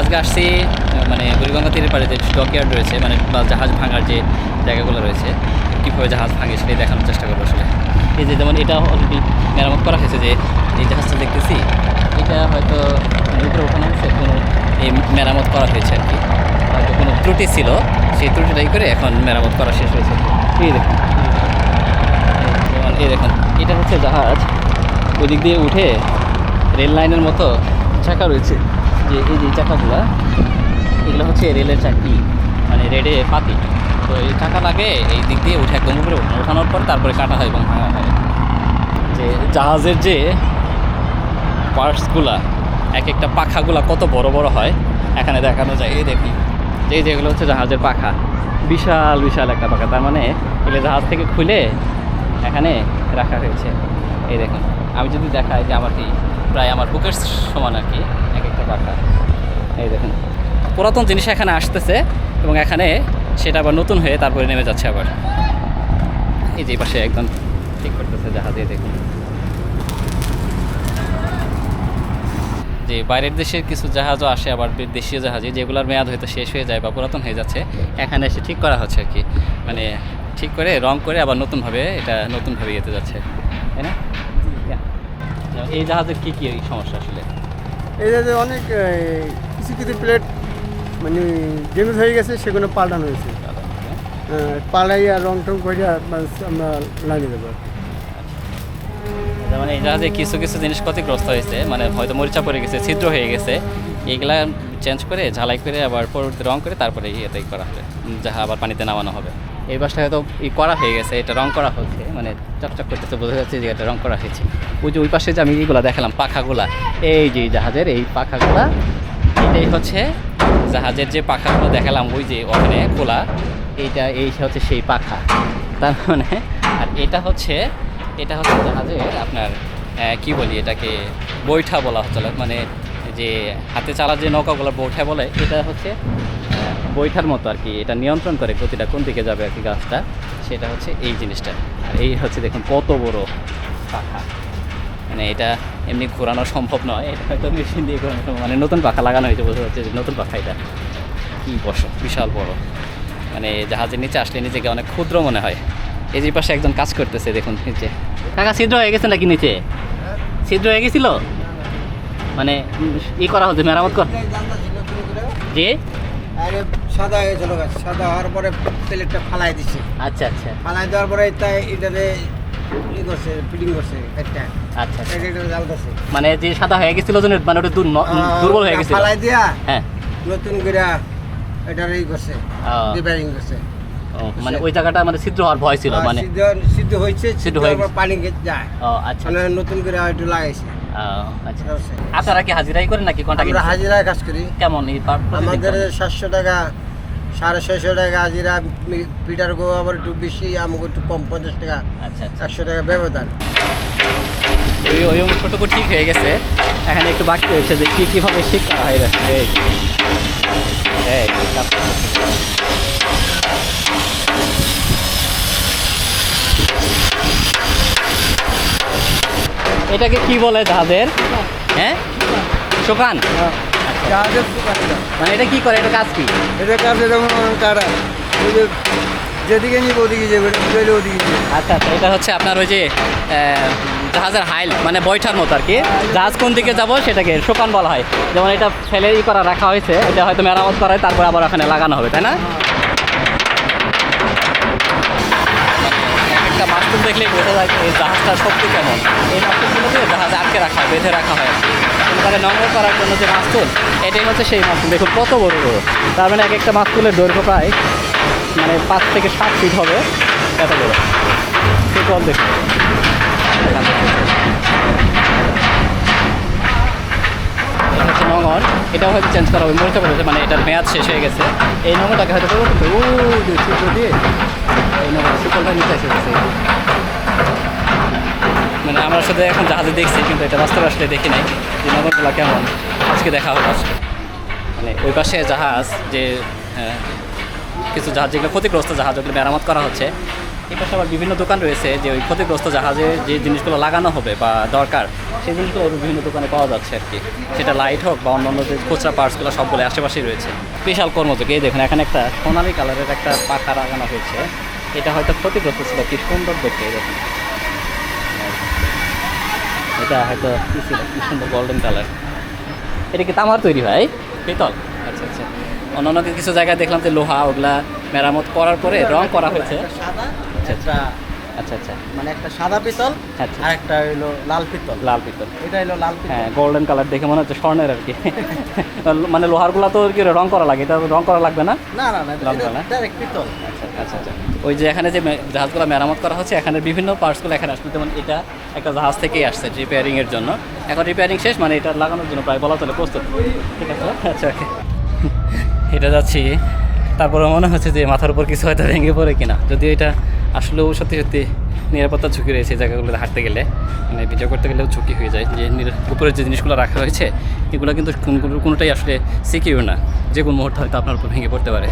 আজকে আসছি মানে বুড়িগঙ্গা তীরের পাড়ে যে ডকইয়ার্ড রয়েছে মানে বা জাহাজ ভাঙার যে জায়গাগুলো রয়েছে কীভাবে জাহাজ ভাঙে সেটাই দেখানোর চেষ্টা করব আসলে। এই যে যেমন এটা অলরেডি মেরামত করা হয়েছে যে এই জাহাজটা দেখতেছি, এটা হয়তো মানে উপরে ওঠানো হয়েছে কোনো এই মেরামত করা হয়েছে আর কি। হয়তো কোনো ত্রুটি ছিল, সেই ত্রুটিটাই করে এখন মেরামত করা শেষ হয়েছে। এই দেখুন এই দেখুন, এটা হচ্ছে জাহাজ। ওদিক দিয়ে উঠে রেল লাইনের মতো চাকা রয়েছে। যে এই যে চাকাগুলো, এগুলো হচ্ছে রেলের চাকরি মানে রেডে পাতি তো এই চাকা লাগে এই দিক দিয়ে উঠে একদম উপরে ওঠানো। ওঠানোর পর তারপরে কাটা হয় এবং ভাঙা হয়। যে জাহাজের যে পার্টসগুলা, এক একটা পাখাগুলা কত বড় বড় হয়, এখানে দেখানো যায়। এই দেখুন যে যেগুলো হচ্ছে জাহাজের পাখা। বিশাল বিশাল একটা পাখা। তার মানে এগুলো জাহাজ থেকে খুলে এখানে রাখা হয়েছে। এই দেখুন, আমি যদি দেখাই যে আমার কি, প্রায় আমার বুকের সমান আর কি পাখা এই দেখুন। পুরাতন জিনিস এখানে আসতেছে এবং এখানে সেটা আবার নতুন হয়ে তারপরে নেমে যাচ্ছে আবার। এই যে পাশে একদম ঠিক করতেছে জাহাজে দেখুন। যে বাইরের দেশের কিছু জাহাজও আসে, আবার দেশীয় জাহাজে, যেগুলোর মেয়াদ হয়তো শেষ হয়ে যায় বা পুরাতন হয়ে যাচ্ছে, এখানে এসে ঠিক করা হচ্ছে আর কি। মানে ঠিক করে, রং করে আবার নতুনভাবে এটা নতুনভাবে ইয়েতে যাচ্ছে। তাই না? এই জাহাজের কী কী সমস্যা আসলে? যে অনেক কিছু কিছু প্লেট মানে ড্যামেজ হয়ে গেছে সেগুলো পাল্টানো হয়েছে। এ, পাল্টাইয়া রং টং করে আমরা লাগিয়ে দেবো। যেমন এই জাহাজে কিছু কিছু জিনিস ক্ষতিগ্রস্ত হয়েছে মানে হয়তো মরিচা পড়ে গেছে ছিদ্র হয়ে গেছে। এইগুলা চেঞ্জ করে ঝালাই করে আবার রং করে তারপরে ইয়েতেই করা হবে যাহা আবার পানিতে নামানো হবে। এই বাসটা হয়তো ই করা হয়ে গেছে, এটা রং করা হচ্ছে মানে চকচক করতেছে, বোঝা যাচ্ছে যে এটা রং করা হয়েছে। ওই যে ওই পাশে যে আমি এইগুলো দেখালাম, পাখাগুলা, এই যে জাহাজের এই পাখাগুলা, এটাই হচ্ছে জাহাজের যে পাখাগুলো দেখালাম, ওই যে ওখানে খোলা, এইটা, এই হচ্ছে সেই পাখা। তার মানে আর এটা হচ্ছে এটা হচ্ছে জাহাজের আপনার কি বলি এটাকে, বৈঠা বলা হচ্ছে মানে যে হাতে চালা যে নৌকাগুলো বৈঠা বলে, এটা হচ্ছে বৈঠার মতো আর কি, এটা নিয়ন্ত্রণ করে গতিটা কোন দিকে যাবে আর কি গাছটা, সেটা হচ্ছে এই জিনিসটা। আর এই হচ্ছে দেখুন কত বড় পাখা। মানে এটা এমনি ঘোরানো সম্ভব নয়, এটা হয়তো মেশিন দিয়ে ঘোরানো। মানে নতুন পাখা লাগানো হয়েছে, বোঝা যাচ্ছে নতুন পাখা এটা। কী বস, বিশাল বড়। মানে জাহাজের নিচে আসলে নিজেকে অনেক ক্ষুদ্র মনে হয়। এই যে পাশে একজন কাজ করতেছে, দেখুন নিচে কাকা, ছিদ্র হয়ে গেছে নাকি নিচে? ছিদ্র হয়ে গেছিল? মানে ই করা হচ্ছে, মেরামত কর। যে আরে সাদা হয়ে গেছে সাদা হওয়ার পরে প্লেটটা ফালাই দিছে। আচ্ছা আচ্ছা। ফালাই দেওয়ার পরে তাই এটাতে করছে ফিটিং করছে আচ্ছা আচ্ছা। মানে যে সাদা হয়ে গেছিল জন্য মানে ওটা দূর দুর্বল হয়ে গেছিল। ফালাই দিয়া হ্যাঁ। নতুন করে এটার ই করছে রিপেয়ারিং করছে। মানে ওই জায়গাটা মানে ছিদ্র হওয়ার ভয় ছিল মানে সিদ্ধ হয়েছে সিদ্ধ সিদ্ধ হয়ে পানি যায়। ও আচ্ছা মানে নতুন করে একটু লাগাইছে। আচ্ছা। আপনারা কি হাজিরাই করেন নাকি? আমরা হাজিরায় কাজ করি। কেমন আমাদের সাতশো টাকা সাড়ে ছয়শো টাকা হাজিরা পিটার গো আবার একটু বেশি আমাকে একটু কম পঞ্চাশ টাকা আচ্ছা আচ্ছা। একশো টাকা ব্যবধান। ওই ওই অংশটুকু ঠিক হয়ে গেছে। এখানে একটু বাকি হয়েছে যে কী কীভাবে ঠিক করা হয়ে গেছে এই। এটাকে কি বলে জাহাজের হ্যাঁ? শোকান মানে এটা কি করে? এটা কাজ কি? এটা কাছে যেমন কারা ওই যে যেদিকে নিব ওদিকে যাবে গেলে ওদিকে আচ্ছা আচ্ছা এটা হচ্ছে আপনার ওই যে জাহাজের হাইল মানে বৈঠার মতো আর কি। জাহাজ কোন দিকে যাব সেটাকে শোকান বলা হয়। যেমন এটা ফেলে ই করা রাখা হয়েছে এটা হয়তো মেরামত করা হয় তারপর আবার ওখানে লাগানো হবে তাই না? একটা দেখলেই বোঝা যায় এই জাহাজটার শক্তি কেমন। এই মাস্তুলগুলো দিয়ে জাহাজ আটকে রাখা বেঁধে রাখা হয়। এবারে নোংর করার জন্য যে মাস্তুল, এটাই হচ্ছে সেই মাস্তুল। দেখুন, কত বড় বড় তার মানে এক একটা মাস্তুলের দৈর্ঘ্য প্রায় মানে পাঁচ থেকে সাত ফিট হবে। এত বড়। সেটাও দেখুন। এটা হচ্ছে নঙর। এটাও হয়তো চেঞ্জ করা হবে মরিচা পড়েছে মানে এটার মেয়াদ শেষ হয়ে গেছে। এই নঙরটাকে হয়তো দিয়ে। এই নঙর শিকলটা নিচে এসে গেছে। মানে আমরা সাথে এখন জাহাজে দেখছি, কিন্তু এটা বাস্তবে আসলে দেখি নাই যে নগরগুলো কেমন। আজকে দেখা হলো আজকে। মানে ওই পাশে জাহাজ যে কিছু জাহাজ, যেগুলো ক্ষতিগ্রস্ত জাহাজ, ওগুলো মেরামত করা হচ্ছে। এই পাশে আবার বিভিন্ন দোকান রয়েছে যে ওই ক্ষতিগ্রস্ত জাহাজে যে জিনিসগুলো লাগানো হবে বা দরকার, সেই জিনিসগুলো বিভিন্ন দোকানে পাওয়া যাচ্ছে আর কি। সেটা লাইট হোক বা অন্যান্য যে খুচরা পার্টসগুলো সবগুলো আশেপাশেই রয়েছে। বিশাল কর্মযোগ। এই দেখুন, এখানে একটা সোনালি কালারের একটা পাখা লাগানো হয়েছে। এটা হয়তো ক্ষতিগ্রস্ত ছিল কি সুন্দর দেখতে এরকম। এটা হয়তো কি ছিল কি সুন্দর গোল্ডেন কালার এটা কি তামার তৈরি ভাই? পিতল। আচ্ছা আচ্ছা। অন্যান্য কিছু জায়গায় দেখলাম যে লোহা ওগুলা মেরামত করার পরে রং করা হয়েছে। আচ্ছা আচ্ছা। আচ্ছা আচ্ছা। মানে একটা সাদা পিতল আচ্ছা। আর একটা হইল লাল পিতল। লাল পিতল। এটা হলো লাল পিতল। হ্যাঁ গোল্ডেন কালার দেখে মনে হচ্ছে স্বর্ণের আর কি। মানে লোহারগুলা তো কি রং করা লাগে এটা রং করা লাগবে না? না না না ডাইরেক্ট পিতল। আচ্ছা আচ্ছা আচ্ছা। ওই যে এখানে যে জাহাজগুলো মেরামত করা হচ্ছে এখানে বিভিন্ন পার্টসগুলো এখানে আসলে যেমন এটা একটা জাহাজ থেকেই আসছে রিপেয়ারিং এর জন্য। এখন রিপেয়ারিং শেষ মানে এটা লাগানোর জন্য প্রায় বলা চলে প্রস্তুত। ঠিক আছে? আচ্ছা ওকে। এটা যাচ্ছি। তারপরে মনে হচ্ছে যে মাথার উপর কিছু হয়তো ভেঙে পড়ে কিনা। যদিও এটা আসলেও সত্যি সত্যি নিরাপত্তা ঝুঁকি রয়েছে এই জায়গাগুলোতে হাঁটতে গেলে। মানে ভিডিও করতে গেলেও ঝুঁকি হয়ে যায়। যে উপরে যে জিনিসগুলো রাখা হয়েছে এগুলো কিন্তু কোনোটাই আসলে সিকিউর না। যে কোনো মুহূর্তে হয়তো আপনার উপর ভেঙে পড়তে পারে।